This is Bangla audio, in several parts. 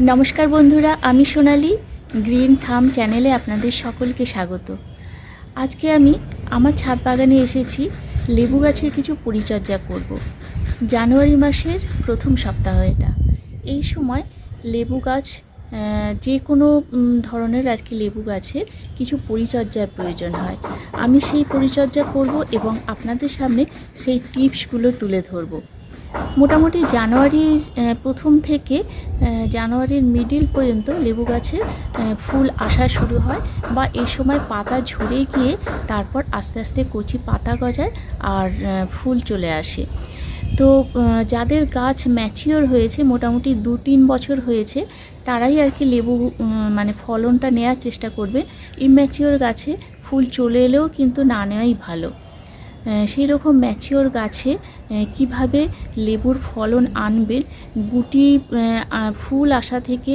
নমস্কার বন্ধুরা, আমি সোনালি, গ্রিন থাম চ্যানেলে আপনাদের সকলকে স্বাগত। আজকে আমি আমার ছাদ বাগানে এসেছি, লেবু গাছের কিছু পরিচর্যা করব। জানুয়ারি মাসের প্রথম সপ্তাহ এটা। এই সময় লেবু গাছ যে কোনো ধরনের আর কি লেবু গাছের কিছু পরিচর্যার প্রয়োজন হয়। আমি সেই পরিচর্যা করব এবং আপনাদের সামনে সেই টিপসগুলো তুলে ধরবো। মোটামুটি জানুয়ারির প্রথম থেকে জানুয়ারির মিডিল পর্যন্ত লেবু গাছের ফুল আসা শুরু হয় বা এই সময় পাতা ঝরে গিয়ে তারপর আস্তে আস্তে কচি পাতা গজায় আর ফুল চলে আসে। তো যাদের গাছ ম্যাচিওর হয়েছে, মোটামুটি দু তিন বছর হয়েছে, তারাই আর কি লেবু মানে ফলনটা নেওয়ার চেষ্টা করবে। ইম্যাচিওর গাছে ফুল চলে এলেও কিন্তু না নেওয়াই ভালো। সেই রকম ম্যাচিওর গাছে কীভাবে লেবুর ফলন আনবেন, গুটি ফুল আসা থেকে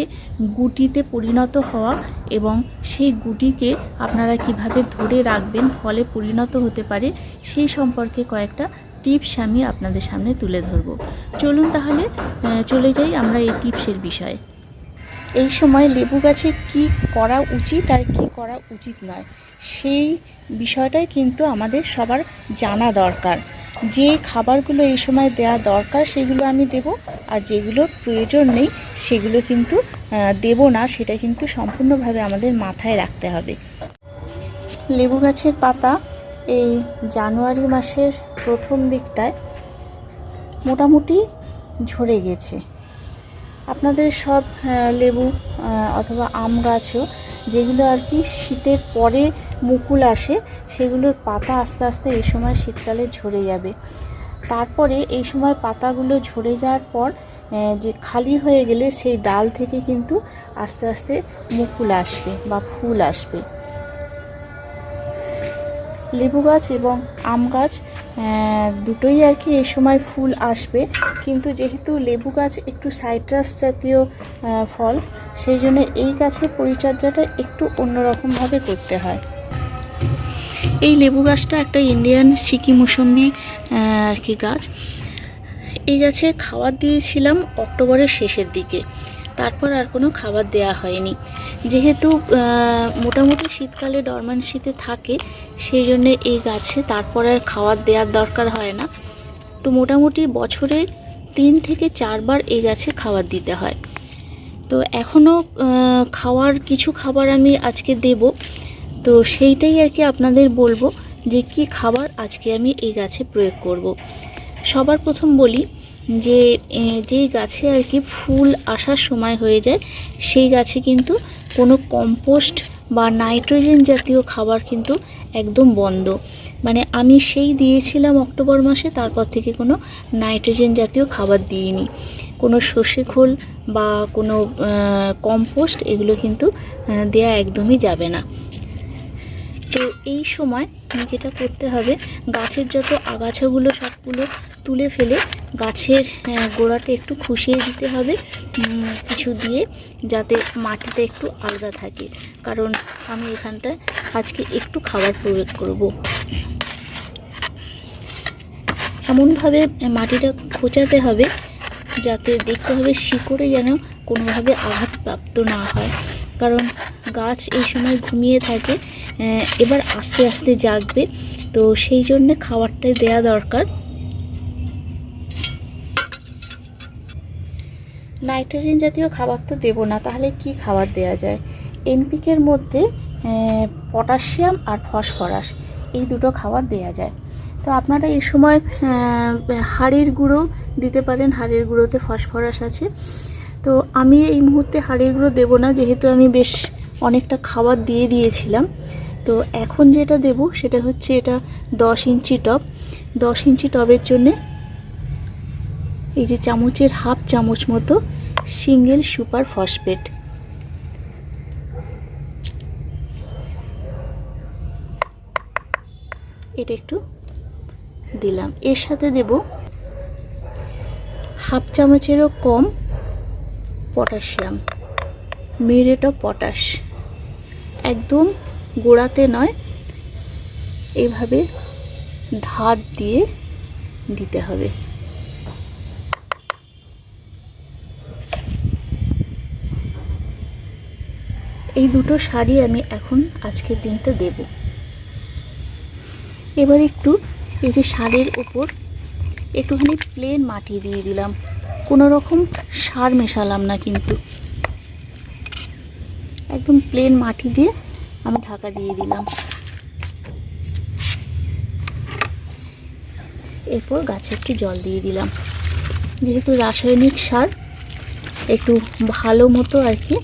গুটিতে পরিণত হওয়া এবং সেই গুটিকে আপনারা কীভাবে ধরে রাখবেন, ফলে পরিণত হতে পারে, সেই সম্পর্কে কয়েকটা টিপস আমি আপনাদের সামনে তুলে ধরব। চলুন তাহলে চলে যাই আমরা এই টিপসের বিষয়ে। এই সময় লেবু গাছে কি করা উচিত আর কি করা উচিত নয়, সেই বিষয়টাই কিন্তু আমাদের সবার জানা দরকার। যে খাবারগুলো এই সময় দেওয়া দরকার সেগুলো আমি দেব, আর যেগুলো প্রয়োজন নেই সেগুলো কিন্তু দেব না, সেটা কিন্তু সম্পূর্ণভাবে আমাদের মাথায় রাখতে হবে। লেবু গাছের পাতা এই জানুয়ারি মাসের প্রথম দিকটায় মোটামুটি ঝরে গেছে। আপনাদের সব লেবু অথবা আম গাছও, যেগুলো আর কি শীতের পরে মুকুল আসে, সেগুলোর পাতা আস্তে আস্তে এই সময় শীতকালে ঝরে যাবে। তারপরে এই সময় পাতাগুলো ঝরে যাওয়ার পর যে খালি হয়ে গেলে সেই ডাল থেকে কিন্তু আস্তে আস্তে মুকুল আসবে বা ফুল আসবে। লেবু গাছ এবং আম গাছ দুটোই আর কি এই সময় ফুল আসবে। কিন্তু যেহেতু লেবু গাছ একটু সাইট্রাস জাতীয় ফল, সেই জন্য এই গাছের পরিচর্যাটা একটু অন্যরকমভাবে করতে হয়। এই লেবু গাছটা একটা ইন্ডিয়ান সিকি মৌসুম্বি আর কি গাছ। এই গাছে খাবার দিয়েছিলাম অক্টোবরের শেষের দিকে। তারপর আর কোনো খাবার দেয়া হয়নি। যেহেতু মোটামুটি শীতকালে ডরমানসিতে থাকে, সেই জন্য এই গাছে তারপর আর খাবার দেওয়ার দরকার হয় না। তো মোটামুটি বছরে তিন থেকে চারবার এই গাছে খাবার দিতে হয়। তো এখনও খাওয়ার কিছু খাবার আমি আজকে দেব। তো সেইটাই আর কি আপনাদের বলব যে, কি খাবার আজকে আমি এই গাছে প্রয়োগ করব। সবার প্রথম বলি যে যেই গাছে আর কি ফুল আসার সময় হয়ে যায়, সেই গাছে কিন্তু কোনো কম্পোস্ট বা নাইট্রোজেন জাতীয় খাবার কিন্তু একদম বন্ধ। মানে আমি সেই দিয়েছিলাম অক্টোবর মাসে, তারপর থেকে কোনো নাইট্রোজেন জাতীয় খাবার দিইনি। কোনো সর্ষে খোল বা কোনো কম্পোস্ট এগুলো কিন্তু দেয়া একদমই যাবে না। তো এই সময় যেটা করতে হবে, গাছের যত আগাছাগুলো সবগুলো তুলে ফেলে গাছের গোড়াটা একটু খুশিয়ে দিতে হবে কিছু দিয়ে যাতে মাটিটা একটু আলগা থাকে। কারণ আমি এখানটায় আজকে একটু খাবার প্রয়োগ করব। এমনভাবে মাটিটা খোঁচাতে হবে, যাতে দেখতে হবে শিকড়ে যেন কোনোভাবে আঘাতপ্রাপ্ত না হয়। কারণ গাছ এই সময় ঘুমিয়ে থাকে এবার আস্তে আস্তে জাগবে। তো সেই জন্যে খাবারটাই দেয়া দরকার। নাইট্রোজেন জাতীয় খাবার তো দেবো না, তাহলে কি খাবার দেয়া যায়? এনপিকের মধ্যে পটাশিয়াম আর ফসফরাস, এই দুটো খাবার দেয়া যায়। তো আপনারা এই সময় হাড়ের গুঁড়ো দিতে পারেন, হাড়ের গুঁড়োতে ফসফরাস আছে। তো আমি এই মুহূর্তে হাড়ের গুঁড়ো দেবো না, যেহেতু আমি বেশ অনেকটা খাবার দিয়ে দিয়েছিলাম। তো এখন যেটা দেব সেটা হচ্ছে এটা দশ ইঞ্চি টব। দশ ইঞ্চি টবের জন্যে এই যে চামচের হাফ চামচ মতো সিঙ্গেল সুপার ফসফেট। এটা একটু দিলাম। এর সাথে দেব হাফ চামচেরও কম পটাশিয়াম। Muriate of potash. একদম গোড়াতে নয় এইভাবে ধার দিয়ে দিতে হবে। এই দুটো শাড়ি আমি এখন আজকের দিনটা দেব। এবার একটু এই যে শাড়ির ওপর একটুখানি প্লেন মাটি দিয়ে দিলাম। কোনো রকম সার মেশালাম না কিন্তু। একদম প্লেন মাটি দিয়ে আমি ঢাকা দিয়ে দিলাম। এরপর গাছে একটু জল দিয়ে দিলাম। যেহেতু রাসায়নিক সার, একটু ভালো মতো আর কি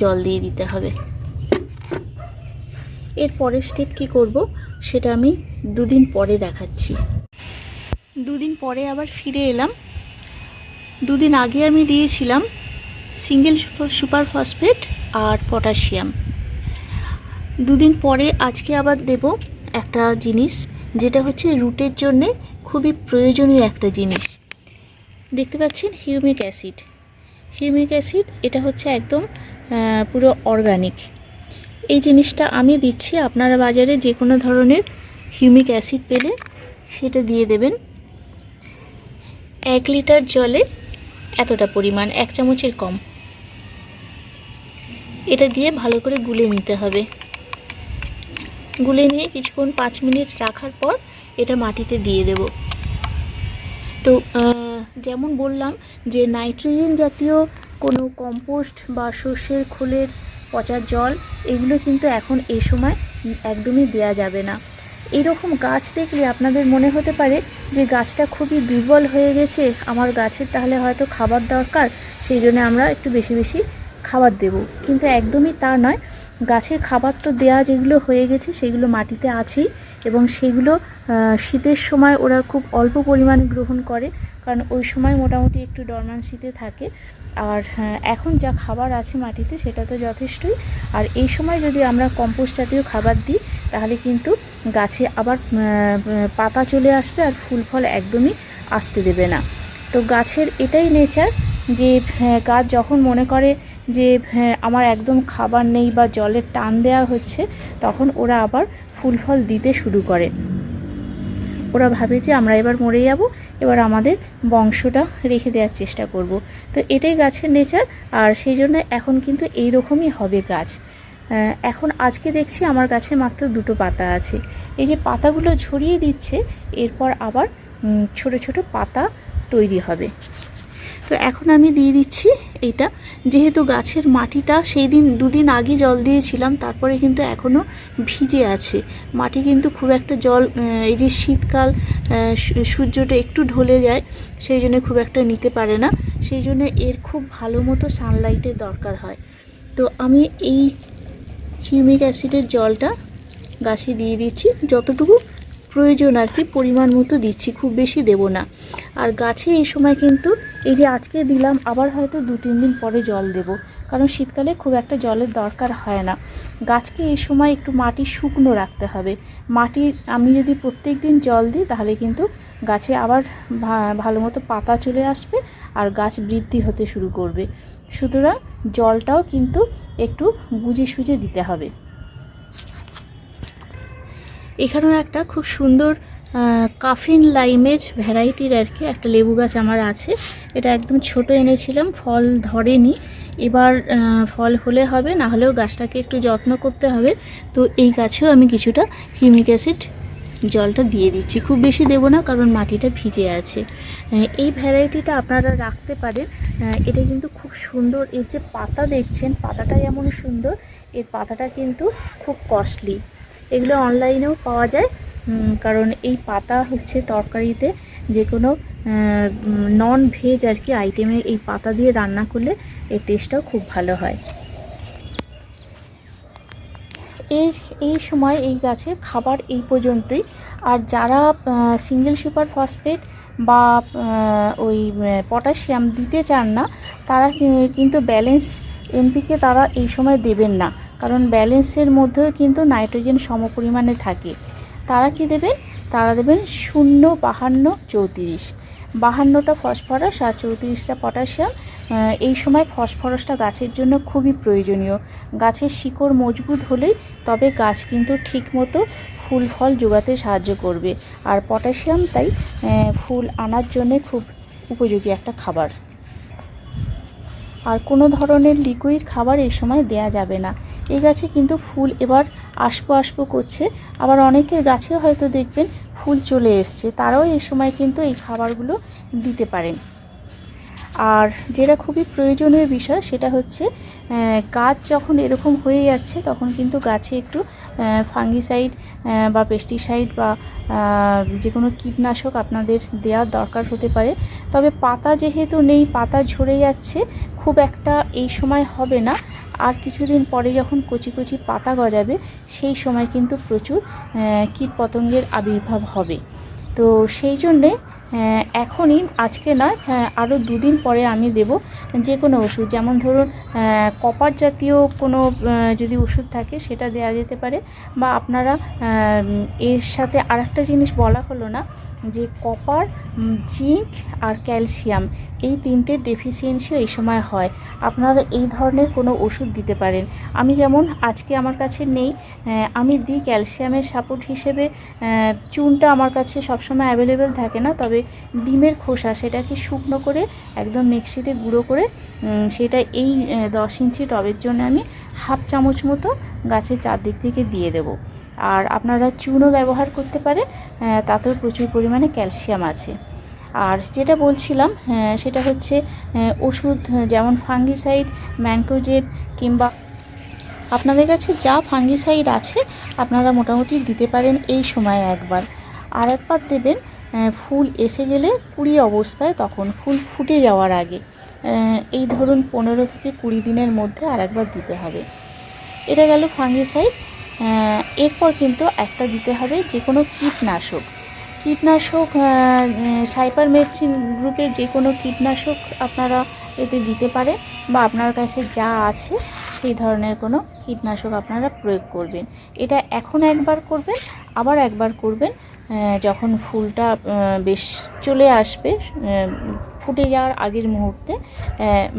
জল দিয়ে দিতে হবে। এর পরের স্টেপ কী করব, সেটা আমি দুদিন পরে দেখাচ্ছি। দুদিন পরে আবার ফিরে এলাম। দুদিন আগে আমি দিয়েছিলাম সিঙ্গেল সুপার ফসফেট আর পটাশিয়াম। দুদিন পরে আজকে আবার দেব একটা জিনিস, যেটা হচ্ছে রুটের জন্যে খুবই প্রয়োজনীয় একটা জিনিস। দেখতে পাচ্ছেন হিউমিক অ্যাসিড। হিউমিক অ্যাসিড, এটা হচ্ছে একদম পুরো অর্গানিক। এই জিনিসটা আমি দিচ্ছি, আপনারা বাজারে যে কোনো ধরনের হিউমিক অ্যাসিড পেলে সেটা দিয়ে দেবেন। এক লিটার জলে এতটা পরিমাণ এক চামচের কম। এটা দিয়ে ভালো করে গুলে নিতে হবে। গুলে নিয়ে কিছুক্ষণ পাঁচ মিনিট রাখার পর এটা মাটিতে দিয়ে দেব। তো যেমন বললাম যে নাইট্রোজেন জাতীয় কোনো কম্পোস্ট বা সর্ষের খোলের পচা জল, এগুলো কিন্তু এখন এই সময় একদমই দেয়া যাবে না। এরকম গাছ দেখলে আপনাদের মনে হতে পারে যে গাছটা খুবই দুর্বল হয়ে গেছে আমার গাছের তাহলে হয়তো খাবার দরকার সেই জন্য আমরা একটু বেশি বেশি খাবার দেব। কিন্তু একদমই তা নয় গাছের খাবার তো দেয়া যেগুলো হয়ে গেছে সেগুলো মাটিতে আছেই এবং সেগুলো শীতের সময় ওরা খুব অল্প পরিমাণে গ্রহণ করে কারণ ওই সময় মোটামুটি একটু ডরমান্সিতে থাকে। আর হ্যাঁ, এখন যা খাবার আছে মাটিতে সেটা তো যথেষ্টই। আর এই সময় যদি আমরা কম্পোস্ট জাতীয় খাবার দিই তাহলে কিন্তু গাছে আবার পাতা চলে আসবে আর ফুল ফল একদমই আসতে দেবে না। তো গাছের এটাই নেচার যে হ্যাঁ, গাছ যখন মনে করে যে হ্যাঁ, আমার একদম খাবার নেই বা জলের টান দেওয়া হচ্ছে তখন ওরা আবার ফুল ফল দিতে শুরু করে। ওরা ভাবে যে আমরা এবার মরে যাব এবার আমাদের বংশটা রেখে দেওয়ার চেষ্টা করব। তো এটাই গাছের নেচার আর সেই জন্য এখন কিন্তু এই রকমই হবে গাছ। এখন আজকে দেখছি আমার গাছে মাত্র দুটো পাতা আছে। এই যে পাতাগুলো ঝরিয়ে দিচ্ছে, এরপর আবার ছোট ছোট পাতা তৈরি হবে। তো এখন আমি দিয়ে দিচ্ছি এইটা যেহেতু গাছের মাটিটা সেই দিন, দুদিন আগে জল দিয়েছিলাম, তারপরে কিন্তু এখনও ভিজে আছে। মাটি কিন্তু খুব একটা জল এই যে শীতকাল সূর্যটা একটু ঢলে যায়, সেই জন্য খুব একটা নিতে পারে না। সেই জন্য এর খুব ভালো মতো সানলাইটের দরকার হয়। তো আমি এই হিউমিক অ্যাসিডের জলটা গাছে দিয়ে দিচ্ছি। যতটুকু প্রয়োজন আর কি, পরিমাণ মতো দিচ্ছি, খুব বেশি দেব না। আর গাছে এই সময় কিন্তু এই যে আজকে দিলাম, আবার হয়তো দু তিন দিন পরে জল দেব। কারণ শীতকালে খুব একটা জলের দরকার হয় না। গাছকে এই সময় একটু মাটি শুকনো রাখতে হবে। মাটি, আমি যদি প্রত্যেক দিন জল দিই, তাহলে কিন্তু গাছে আবার ভালো মতো পাতা চলে আসবে আর গাছ বৃদ্ধি হতে শুরু করবে। সুতরাং জলটাও কিন্তু একটু বুঝে সুঝে দিতে হবে। এখানেও একটা খুব সুন্দর কাফিন লাইমের ভ্যারাইটির আর কি একটা লেবু গাছ আমার আছে। এটা একদম ছোট এনেছিলাম, ফল ধরেনি। এবার ফল হলে হবে, না হলেও গাছটাকে একটু যত্ন করতে হবে। তো এই গাছেও আমি কিছুটা হিউমিক অ্যাসিড জলটা দিয়ে দিচ্ছি। খুব বেশি দেবো না, কারণ মাটিটা ভিজে আছে। এই ভ্যারাইটিটা আপনারা রাখতে পারেন। এটা কিন্তু খুব সুন্দর। এর যে পাতা দেখছেন, পাতাটা যেমন সুন্দর। এর পাতাটা কিন্তু খুব কস্টলি। এগুলো অনলাইনেও পাওয়া যায়। কারণ এই পাতা হচ্ছে তরকারিতে যে কোনো নন ভেজ আর কি আইটেমে এই পাতা দিয়ে রান্না করলে এর টেস্টটাও খুব ভালো হয়। এই এই সময় এই গাছের খাবার এই পর্যন্তই। আর যারা সিঙ্গেল সুপার ফসফেট বা ওই পটাশিয়াম দিতে চান না, তারা কিন্তু ব্যালেন্স এনপিকে তারা এই সময় দেবেন না। কারণ ব্যালেন্সের মধ্যেও কিন্তু নাইট্রোজেন সমপরিমাণে থাকে। তারা কি দেবেন? তারা দেবেন শূন্য বাহান্ন চৌত্রিশ। বাহান্নটা ফসফরাস আর চৌত্রিশটা পটাশিয়াম। এই সময় ফসফরাসটা গাছের জন্য খুবই প্রয়োজনীয়। গাছের শিকড় মজবুত হলেই তবে গাছ কিন্তু ঠিকমতো ফুল ফল জোগাতে সাহায্য করবে। আর পটাশিয়াম তাই ফুল আনার জন্য খুব উপযোগী একটা খাবার। আর কোনো ধরনের লিকুইড খাবার এই সময় দেয়া যাবে না। এই গাছে কিন্তু ফুল এবার আসব আসব করছে। আবার অনেকের গাছে হয়তো দেখবেন ফুল চলে এসছে। তারাও এই সময় কিন্তু এই খাবারগুলো দিতে পারেন। আর যেটা খুবই প্রয়োজনীয় বিষয় সেটা হচ্ছে গাছ যখন এরকম হয়ে যাচ্ছে তখন কিন্তু গাছে একটু ফাঙ্গিসাইড বা পেস্টিসাইড বা যে কোনো কীটনাশক আপনাদের দেওয়ার দরকার হতে পারে। তবে পাতা যেহেতু নেই, পাতা ঝরে যাচ্ছে, খুব একটা এই সময় হবে না। আর কিছুদিন পরে যখন কচি কচি পাতা গজাবে, সেই সময় কিন্তু প্রচুর কীটপতঙ্গের আবির্ভাব হবে। তো সেই জন্যে এখনই, আজকে নয় আরও দুদিন পরে আমি দেব যে কোনো ওষুধ। যেমন ধরুন কপার জাতীয় কোনো যদি ওষুধ থাকে, সেটা দেয়া যেতে পারে। বা আপনারা এর সাথে আরেকটা জিনিস বলা হলো না যে কপার জিঙ্ক আর ক্যালসিয়াম, এই তিনটের ডেফিসিয়েন্সিও এই সময় হয়। আপনারা এই ধরনের কোনো ওষুধ দিতে পারেন। আমি যেমন আজকে আমার কাছে নেই আমি দিই ক্যালসিয়ামের সাপোর্ট হিসেবে চুনটা আমার কাছে সবসময় অ্যাভেলেবেল থাকে না, তবে ডিমের খোসা সেটাকে শুকনো করে একদম মিক্সিতে গুঁড়ো করে সেটা এই দশ ইঞ্চি টবের জন্য আমি হাফ চামচ মতো গাছের চারদিক থেকে দিয়ে দেবো। আর আপনারা চুনও ব্যবহার করতে পারেন তাতেও প্রচুর পরিমাণে ক্যালসিয়াম আছে। আর যেটা বলছিলাম সেটা হচ্ছে ওষুধ, যেমন ফাঙ্গিসাইড, ম্যানকোজেব কিংবা আপনাদের কাছে যা ফাঙ্গিসাইড আছে, আপনারা মোটামুটি দিতে পারেন এই সময় একবার। আর একবার দেবেন ফুল এসে গেলে কুড়ি অবস্থায় তখন ফুল ফুটে যাওয়ার আগে এই ধরুন পনেরো থেকে কুড়ি দিনের মধ্যে আর একবার দিতে হবে। এটা গেল ফাঙ্গিসাইড এরপর কিন্তু একটা দিতে হবে যে কোনো কীটনাশক। কীটনাশক সাইপার মেডিসিন গ্রুপে যে কোনো কীটনাশক আপনারা এতে দিতে পারে বা আপনার কাছে যা আছে সেই ধরনের কোনো কীটনাশক আপনারা প্রয়োগ করবেন। এটা এখন একবার করবেন, আবার একবার করবেন যখন ফুলটা বেশ চলে আসবে ফুটে যাওয়ার আগের মুহূর্তে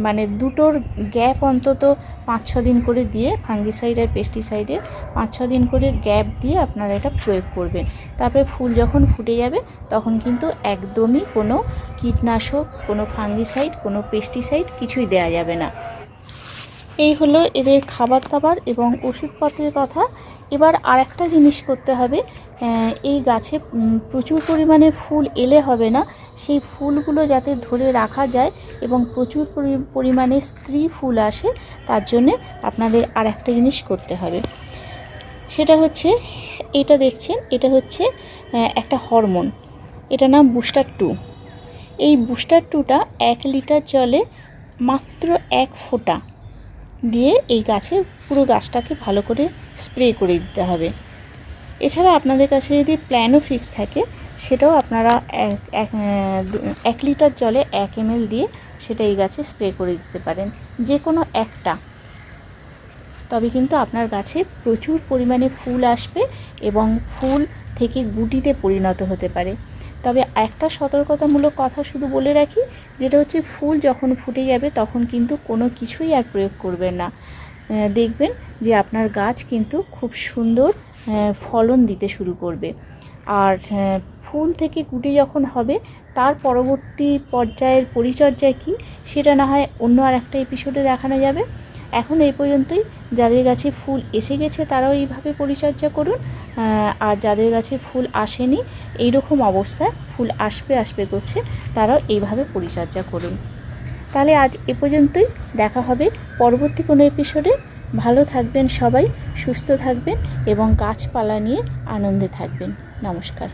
মানে দুটোর গ্যাপ অন্তত পাঁচ, ছ দিন করে দিয়ে ফাঙ্গিসাইড আর পেস্টিসাইডের পাঁচ, ছ দিন করে গ্যাপ দিয়ে আপনারা এটা প্রয়োগ করবেন। তারপরে ফুল যখন ফুটে যাবে, তখন কিন্তু একদমই কোনো কীটনাশক, কোনো ফাঙ্গিসাইড, কোনো পেস্টিসাইড কিছুই দেওয়া যাবে না। এই হলো এদের খাবার দাবার এবং ওষুধপত্রের কথা। এবার আর একটা জিনিস করতে হবে এই গাছে প্রচুর পরিমাণে ফুল এলে হবে না সেই ফুলগুলো যাতে ধরে রাখা যায় এবং প্রচুর পরি- পরিমাণে স্ত্রী ফুল আসে, তার জন্যে আপনাদের আর একটা জিনিস করতে হবে। সেটা হচ্ছে, এটা দেখছেন, এটা হচ্ছে একটা হরমোন। এটা নাম বুস্টার টু। এই বুস্টার টুটা এক লিটার জলে মাত্র এক ফোঁটা দিয়ে এই গাছে, পুরো গাছটাকে ভালো করে স্প্রে করে দিতে হবে। এছাড়া আপনাদের কাছে যদি প্ল্যানও ফিক্স থাকে সেটাও আপনারা এক লিটার জলে এক এমএল দিয়ে সেটা এই গাছে স্প্রে করে দিতে পারেন। যে কোনো একটা। তবে কিন্তু আপনার গাছে প্রচুর পরিমাণে ফুল আসবে এবং ফুল থেকে গুটিতে পরিণত হতে পারে। তবে একটা সতর্কতামূলক কথা শুধু বলে রাখি, যেটা হচ্ছে ফুল যখন ফুটে যাবে তখন কিন্তু কোনো কিছুই আর প্রয়োগ করবেন না। দেখবেন যে আপনার গাছ কিন্তু খুব সুন্দর ফলন দিতে শুরু করবে। আর ফুল থেকে গুটি যখন হবে, তার পরবর্তী পর্যায়ের পরিচর্যা কী? সেটা না হয় অন্য আর একটা এপিসোডে দেখানো যাবে। এখন এই পর্যন্তই। যাদের গাছে ফুল এসে গেছে, তারাও এইভাবে পরিচর্যা করুন। আর যাদের গাছে ফুল আসেনি এই রকম অবস্থায় ফুল আসবে আসবে করছে, তারাও এইভাবে পরিচর্যা করুন। তাহলে আজ এ পর্যন্তই। দেখা হবে পরবর্তী কোনো এপিসোডে ভালো থাকবেন সবাই, সুস্থ থাকবেন এবং গাছপালা নিয়ে আনন্দে থাকবেন। নমস্কার।